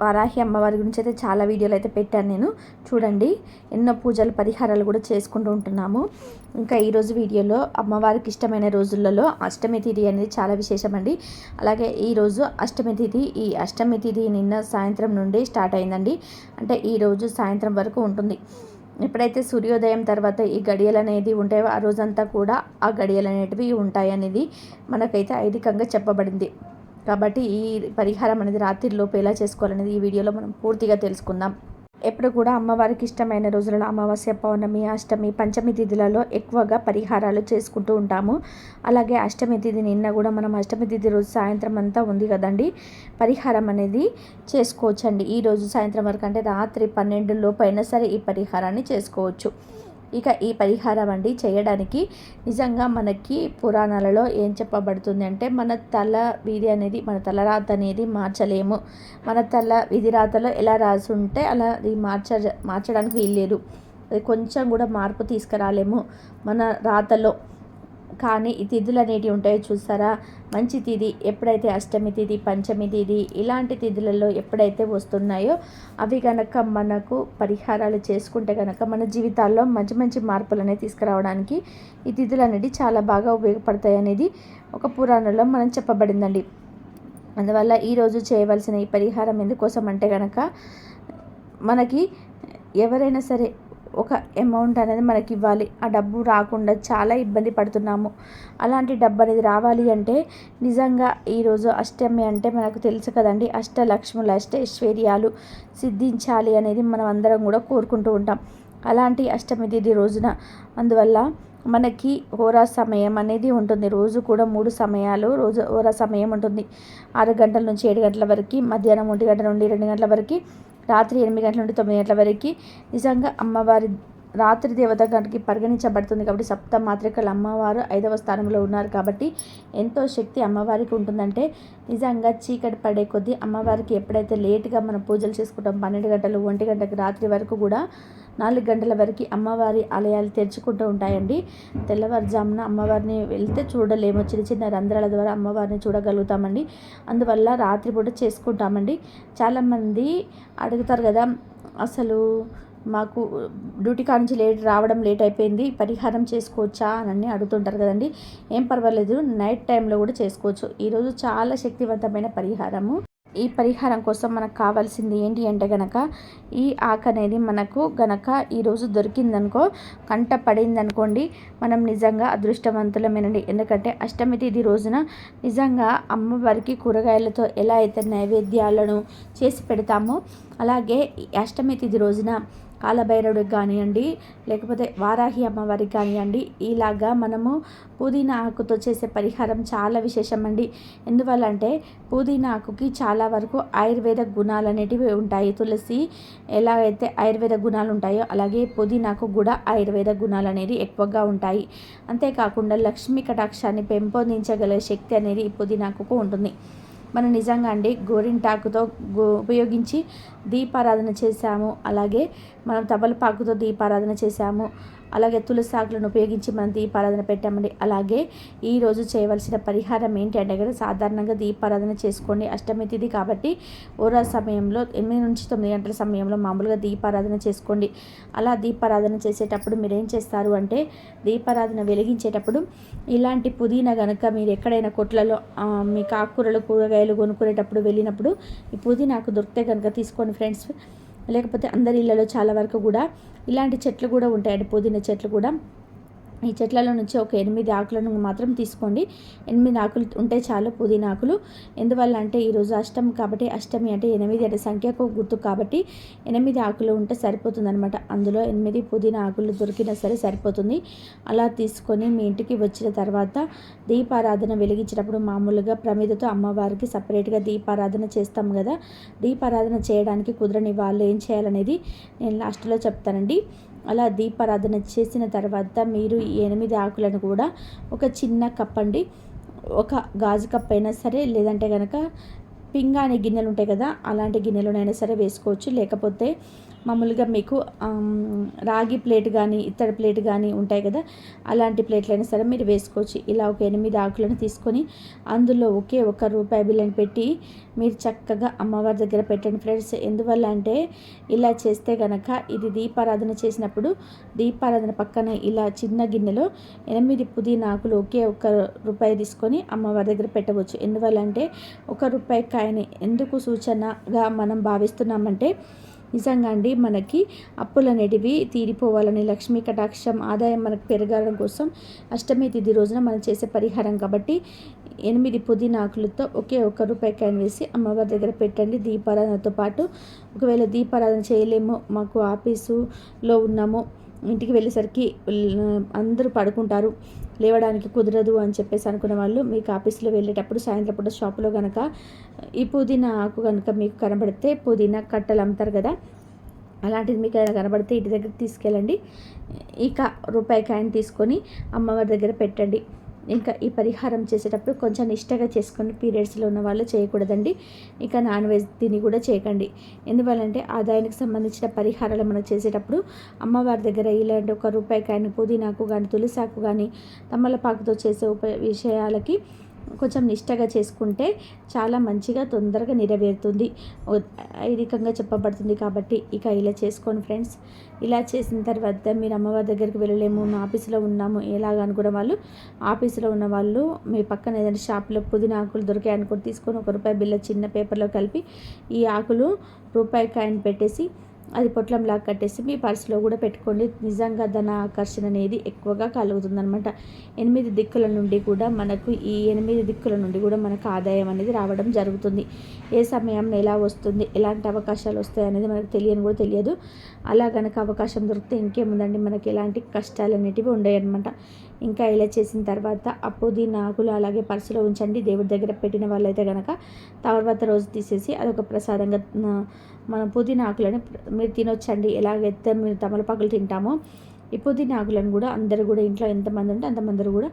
వారాహి అమ్మవారి గురించి అయితే చాలా వీడియోలు అయితే పెట్టాను నేను. చూడండి ఎన్నో పూజలు పరిహారాలు కూడా చేసుకుంటూ ఉంటున్నాము. ఇంకా ఈరోజు వీడియోలో అమ్మవారికి ఇష్టమైన రోజులలో అష్టమి తిథి అనేది చాలా విశేషమండి. అలాగే ఈరోజు అష్టమి తిథి ఈ అష్టమి తిథి నిన్న సాయంత్రం నుండి స్టార్ట్ అయిందండి. అంటే ఈరోజు సాయంత్రం వరకు ఉంటుంది. ఎప్పుడైతే సూర్యోదయం తర్వాత ఈ గడియలు అనేది ఉంటాయో ఆ రోజంతా కూడా ఆ గడియలు అనేటివి ఉంటాయి అనేది మనకైతే ఐదికంగా చెప్పబడింది. కాబట్టి ఈ పరిహారం అనేది రాత్రిలోపు ఎలా చేసుకోవాలనేది ఈ వీడియోలో మనం పూర్తిగా తెలుసుకుందాం. ఎప్పుడు కూడా అమ్మవారికి ఇష్టమైన రోజులలో అమావాస్య పౌర్ణమి అష్టమి పంచమి తిథులలో ఎక్కువగా పరిహారాలు చేసుకుంటూ ఉంటాము. అలాగే అష్టమి తిథి నిన్న కూడా మనం అష్టమి తిథి రోజు సాయంత్రం అంతా ఉంది కదండి. పరిహారం అనేది చేసుకోవచ్చండి. ఈ రోజు సాయంత్రం వరకు అంటే రాత్రి పన్నెండు లోపైనా అయినా సరే ఈ పరిహారాన్ని చేసుకోవచ్చు. ఇక ఈ పరిహారం అండి చేయడానికి నిజంగా మనకి పురాణాలలో ఏం చెప్పబడుతుంది అంటే మన తల వీధి అనేది మన తలరాత అనేది మార్చలేము. మన తల విధి రాతలో ఎలా రాసి ఉంటే అలా అది మార్చ మార్చడానికి వీల్లేదు. కొంచెం కూడా మార్పు తీసుకురాలేము మన రాతలో. కానీ ఈ తిథులు అనేటివి ఉంటాయో చూసారా మంచి తిథి ఎప్పుడైతే అష్టమి తిథి పంచమి తిథి ఇలాంటి తిథులలో ఎప్పుడైతే వస్తున్నాయో అవి కనుక మనకు పరిహారాలు చేసుకుంటే కనుక మన జీవితాల్లో మంచి మంచి మార్పులు అనేవి తీసుకురావడానికి ఈ తిథులు అనేది చాలా బాగా ఉపయోగపడతాయి అనేది ఒక పురాణంలో మనం చెప్పబడిందండి. అందువల్ల ఈరోజు చేయవలసిన ఈ పరిహారం ఎందుకోసం అంటే కనుక మనకి ఎవరైనా సరే ఒక అమౌంట్ అనేది మనకి ఇవ్వాలి ఆ డబ్బు రాకుండా చాలా ఇబ్బంది పడుతున్నాము. అలాంటి డబ్బు అనేది రావాలి అంటే నిజంగా ఈరోజు అష్టమి అంటే మనకు తెలుసు కదండి అష్టలక్ష్ములు అష్ట ఐశ్వర్యాలు సిద్ధించాలి అనేది మనం అందరం కూడా కోరుకుంటూ ఉంటాం. అలాంటి అష్టమి తిథి రోజున అందువల్ల మనకి హోరా సమయం అనేది ఉంటుంది. రోజు కూడా మూడు సమయాలు రోజు హోరా సమయం ఉంటుంది. ఆరు గంటల నుంచి ఏడు గంటల వరకు మధ్యాహ్నం ఒంటి గంటల నుండి రెండు గంటల వరకు రాత్రి ఎనిమిది గంటల నుండి తొమ్మిది గంటల వరకు నిజంగా అమ్మవారి రాత్రి దేవత గారికి పరిగణించబడుతుంది కాబట్టి సప్త మాత్రికల అమ్మవారు ఐదవ స్థానంలో ఉన్నారు కాబట్టి ఎంతో శక్తి అమ్మవారికి ఉంటుందంటే నిజంగా చీకటి పడే కొద్దీ అమ్మవారికి ఎప్పుడైతే లేట్గా మనం పూజలు చేసుకుంటాం పన్నెండు గంటలు ఒంటి గంటకి రాత్రి వరకు కూడా నాలుగు గంటల వరకు అమ్మవారి ఆలయాలు తెరుచుకుంటూ ఉంటాయండి. తెల్లవారుజామున అమ్మవారిని వెళ్తే చూడలేము. చిన్న చిన్న రంధ్రాల ద్వారా అమ్మవారిని చూడగలుగుతామండి. అందువల్ల రాత్రిపూట చేసుకుంటామండి. చాలామంది అడుగుతారు కదా అసలు మాకు డ్యూటీ కానించి లేట్ రావడం లేట్ అయిపోయింది పరిహారం చేసుకోవచ్చా అని అడుగుతుంటారు కదండి. ఏం పర్వాలేదు నైట్ టైంలో కూడా చేసుకోవచ్చు. ఈరోజు చాలా శక్తివంతమైన పరిహారము. ఈ పరిహారం కోసం మనకు కావాల్సింది ఏంటి అంటే గనక ఈ ఆకు అనేది మనకు గనక ఈరోజు దొరికిందనుకో కంట పడిందనుకోండి మనం నిజంగా అదృష్టవంతులమేనండి. ఎందుకంటే అష్టమి తేదీ రోజున నిజంగా అమ్మవారికి కూరగాయలతో ఎలా అయితే నైవేద్యాలను చేసి పెడతామో అలాగే అష్టమి తిథి రోజున కాలభైరవుడికి కానివ్వండి లేకపోతే వారాహి అమ్మవారికి కానివ్వండి ఇలాగా మనము పుదీనా ఆకుతో చేసే పరిహారం చాలా విశేషం అండి ఎందువల్ల అంటే పుదీనా ఆకుకి చాలా వరకు ఆయుర్వేద గుణాలు అనేటివి ఉంటాయి. తులసి ఎలా అయితే ఆయుర్వేద గుణాలు ఉంటాయో అలాగే పుదీనాకు కూడా ఆయుర్వేద గుణాలు అనేది ఎక్కువగా ఉంటాయి. అంతేకాకుండా లక్ష్మీ కటాక్షాన్ని పెంపొందించగల శక్తి అనేది ఈ పుదీనాకు ఉంటుంది. మనం నిజంగా అండి గోరింటాకుతో గో ఉపయోగించి దీపారాధన చేశాము అలాగే మనం తమలపాకుతో దీపారాధన చేశాము. అలాగే తులసి ఆకులను ఉపయోగించి మనం దీపారాధన పెట్టామండి. అలాగే ఈరోజు చేయవలసిన పరిహారం ఏంటి అంటే కదా సాధారణంగా దీపారాధన చేసుకోండి. అష్టమి తిథి కాబట్టి ఓరా సమయంలో ఎనిమిది నుంచి తొమ్మిది గంటల సమయంలో మామూలుగా దీపారాధన చేసుకోండి. అలా దీపారాధన చేసేటప్పుడు మీరు ఏం చేస్తారు అంటే దీపారాధన వెలిగించేటప్పుడు ఇలాంటి పుదీనా కనుక మీరు ఎక్కడైనా కొట్లలో మీకు ఆకుకూరలు కూరగాయలు కొనుక్కునేటప్పుడు వెళ్ళినప్పుడు ఈ పుదీనాకు దొరికితే కనుక తీసుకోండి ఫ్రెండ్స్. లేకపోతే అందరి ఇళ్ళలో చాలా వరకు కూడా ఇలాంటి చెట్లు కూడా ఉంటాయండి పుదీనా చెట్లు కూడా. ఈ చెట్లలో నుంచి ఒక ఎనిమిది ఆకులను మాత్రం తీసుకోండి. ఎనిమిది ఆకులు ఉంటే చాలు పుదీనా ఆకులు. ఎందువల్ల అంటే ఈరోజు అష్టమి కాబట్టి అష్టమి అంటే ఎనిమిది అంటే సంఖ్యకు గుర్తు కాబట్టి ఎనిమిది ఆకులు ఉంటే సరిపోతుందనమాట అందులో ఎనిమిది పుదీనా ఆకులు దొరికినా సరే సరిపోతుంది. అలా తీసుకొని మీ ఇంటికి వచ్చిన తర్వాత దీపారాధన వెలిగించినప్పుడు మామూలుగా ప్రమిదతో అమ్మవారికి సపరేట్గా దీపారాధన చేస్తాం కదా. దీపారాధన చేయడానికి కుదరని వాళ్ళు ఏం చేయాలనేది నేను లాస్ట్లో చెప్తానండి. అలా దీపారాధన చేసిన తర్వాత మీరు ఈ ఎనిమిది ఆకులను కూడా ఒక చిన్న కప్ అండి ఒక గాజు కప్ అయినా సరే లేదంటే కనుక పింగాణి గిన్నెలు ఉంటాయి కదా అలాంటి గిన్నెలోనైనా సరే వేసుకోవచ్చు. లేకపోతే మామూలుగా మీకు రాగి ప్లేట్ కానీ ఇత్తడి ప్లేట్ కానీ ఉంటాయి కదా అలాంటి ప్లేట్లైనా సరే మీరు వేసుకోవచ్చు. ఇలా ఒక ఎనిమిది ఆకులను తీసుకొని అందులో ఒకే ఒక రూపాయి బిల్లని పెట్టి మీరు చక్కగా అమ్మవారి దగ్గర పెట్టండి ఫ్రెండ్స్. ఎందువల్ల అంటే ఇలా చేస్తే గనక ఇది దీపారాధన చేసినప్పుడు దీపారాధన పక్కన ఇలా చిన్న గిన్నెలో ఎనిమిది పుదీనా ఆకులు ఒకే ఒక రూపాయి తీసుకొని అమ్మవారి దగ్గర పెట్టవచ్చు. ఎందువల్ల అంటే ఒక రూపాయి కాయని ఎందుకు సూచనగా మనం భావిస్తున్నామంటే నిజంగా అండి మనకి అప్పులు అనేటివి తీరిపోవాలని లక్ష్మీ కటాక్షం ఆదాయం మనకు పెరగడం కోసం అష్టమి తిథి రోజున మనం చేసే పరిహారం కాబట్టి ఎనిమిది పుదీనాకులతో ఒకే ఒక్క రూపాయి కాయన్ వేసి అమ్మవారి దగ్గర పెట్టండి. దీపారాధనతో పాటు ఒకవేళ దీపారాధన చేయలేము మాకు ఆఫీసులో ఉన్నాము ఇంటికి వెళ్ళేసరికి అందరూ పడుకుంటారు. లేవడానికి కుదరదు అని చెప్పేసి అనుకున్న వాళ్ళు మీకు ఆఫీస్లో వెళ్ళేటప్పుడు సాయంత్రం పూట షాపులో కనుక ఈ పుదీనా ఆకు కనుక మీకు కనబడితే పుదీనా కట్టలు అమ్ముతారు కదా అలాంటిది మీకు కనబడితే ఇంటి దగ్గర తీసుకెళ్ళండి. ఇక రూపాయి కాయని తీసుకొని అమ్మవారి దగ్గర పెట్టండి. ఇంకా ఈ పరిహారం చేసేటప్పుడు కొంచెం నిష్టగా చేసుకొని పీరియడ్స్లో ఉన్న వాళ్ళు చేయకూడదండి. ఇంకా నాన్ వెజ్ తిని కూడా చేయకండి. ఎందువల్లంటే ఆదాయానికి సంబంధించిన పరిహారాలు మనం చేసేటప్పుడు అమ్మవారి దగ్గర ఇలాంటి ఒక రూపాయి కానీ పుదీనాకు కానీ తులసాకు కానీ తమలపాకుతో చేసే ఉప విషయాలకి కొంచెం నిష్టగా చేసుకుంటే చాలా మంచిగా తొందరగా నెరవేరుతుంది. ఐదికంగా చెప్పబడుతుంది కాబట్టి ఇక ఇలా చేసుకోండి ఫ్రెండ్స్. ఇలా చేసిన తర్వాత మీరు అమ్మవారి దగ్గరికి వెళ్ళలేము మా ఆఫీసులో ఉన్నాము ఎలాగ అనుకున్న వాళ్ళు ఆఫీసులో ఉన్న వాళ్ళు మీ పక్కన ఏదైనా షాప్లో పుదీనా ఆకులు దొరికాయి అనుకుని తీసుకొని ఒక రూపాయి బిల్ల చిన్న పేపర్లో కలిపి ఈ ఆకులు రూపాయి కాయని పెట్టేసి అది పొట్లంలా కట్టేసి మీ పర్సులో కూడా పెట్టుకోండి. నిజంగా ధన ఆకర్షణ అనేది ఎక్కువగా కలుగుతుందనమాట ఎనిమిది దిక్కుల నుండి కూడా మనకు ఈ ఎనిమిది దిక్కుల నుండి కూడా మనకు ఆదాయం అనేది రావడం జరుగుతుంది. ఏ సమయం ఎలా వస్తుంది ఎలాంటి అవకాశాలు వస్తాయి అనేది మనకు తెలియని కూడా తెలియదు. అలా కనుక అవకాశం దొరికితే ఇంకేముందండి? మనకి ఎలాంటి కష్టాలు అనేటివి ఉండయన్నమాట. ఇంకా ఇలా చేసిన తర్వాత అప్పు దీన్ని ఆకులు అలాగే పర్సులో ఉంచండి. దేవుడి దగ్గర పెట్టిన వాళ్ళైతే కనుక తర్వాత రోజు తీసేసి అదొక ప్రసాదంగా మన పుదీనా ఆకులని మీరు తినొచ్చండి. ఎలాగైతే మీరు తమలపాకులు తింటామో ఈ పుదీనా ఆకులను కూడా అందరూ కూడా ఇంట్లో ఎంతమంది ఉంటే అంతమందరూ కూడా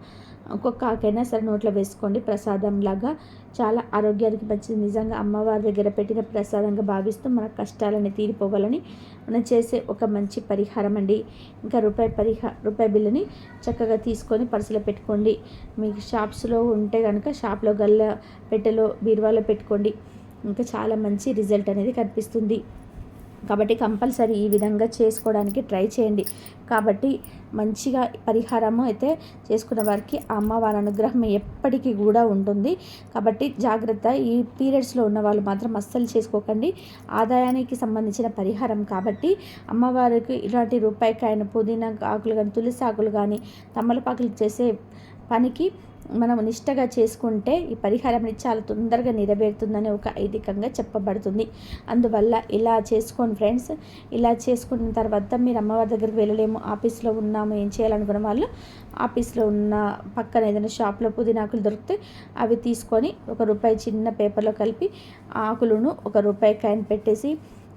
ఒక్కొక్క ఆకైనా సరే నోట్లో వేసుకోండి. ప్రసాదం లాగా చాలా ఆరోగ్యానికి మంచిది. నిజంగా అమ్మవారి దగ్గర పెట్టిన ప్రసాదంగా భావిస్తూ మన కష్టాలని తీరిపోవాలని మనం చేసే ఒక మంచి పరిహారం అండి. ఇంకా రూపాయి పరిహా రూపాయి బిల్లుని చక్కగా తీసుకొని పర్సులో పెట్టుకోండి. మీకు షాప్స్లో ఉంటే కనుక షాప్లో గల్ల పెట్టెలో బీరువాలో పెట్టుకోండి. ఇంకా చాలా మంచి రిజల్ట్ అనేది కనిపిస్తుంది. కాబట్టి కంపల్సరీ ఈ విధంగా చేసుకోవడానికి ట్రై చేయండి. కాబట్టి మంచిగా పరిహారము అయితే చేసుకున్న వారికి అమ్మవారి అనుగ్రహం ఎప్పటికీ కూడా ఉంటుంది. కాబట్టి జాగ్రత్త ఈ పీరియడ్స్లో ఉన్న వాళ్ళు మాత్రం అస్సలు చేసుకోకండి. ఆదాయానికి సంబంధించిన పరిహారం కాబట్టి అమ్మవారికి ఇలాంటి రూపాయికాయను పుదీనా ఆకులు కానీ తులసి ఆకులు కానీ తమలపాకులు చేసే పనికి మనం నిష్టగా చేసుకుంటే ఈ పరిహారం చాలా తొందరగా నెరవేరుతుందని ఒక ఐదికంగా చెప్పబడుతుంది. అందువల్ల ఇలా చేసుకోండి ఫ్రెండ్స్. ఇలా చేసుకున్న తర్వాత మీరు అమ్మవారి దగ్గరికి వెళ్ళలేము. ఆఫీస్లో ఉన్నాము ఏం చేయాలనుకున్న వాళ్ళు ఆఫీస్లో ఉన్న పక్కన ఏదైనా షాప్లో పుదీనాకులు దొరికితే అవి తీసుకొని ఒక రూపాయి చిన్న పేపర్లో కలిపి ఆకులను ఒక రూపాయి కాయన్ పెట్టేసి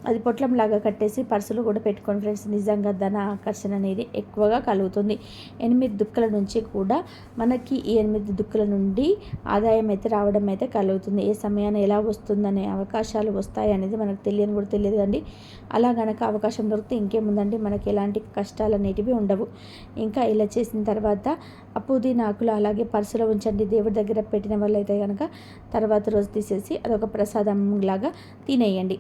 అది పొట్లంలాగా కట్టేసి పర్సులు కూడా పెట్టుకోండి ఫ్రెండ్స్. నిజంగా ధన ఆకర్షణ అనేది ఎక్కువగా కలుగుతుంది. ఎనిమిది దుక్కల నుంచి కూడా మనకి ఈ ఎనిమిది దుక్కల నుండి ఆదాయం అయితే రావడం అయితే కలుగుతుంది. ఏ సమయాన్ని ఎలా వస్తుందనే అవకాశాలు వస్తాయి అనేది మనకు తెలియని కూడా తెలియదు అండి అలా గనక అవకాశం దొరికితే ఇంకేముందండి మనకి ఎలాంటి కష్టాలు అనేటివి ఉండవు. ఇంకా ఇలా చేసిన తర్వాత అప్పుది నాకులు అలాగే పర్సులో ఉంచండి. దేవుడి దగ్గర పెట్టిన వాళ్ళైతే కనుక తర్వాత రోజు తీసేసి అదొక ప్రసాదం లాగా తినేయండి.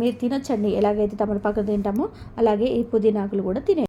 మీరు తినొచ్చండి. ఎలాగైతే తమలపాకు తింటామో అలాగే ఈ పుదీనాకులు కూడా తినే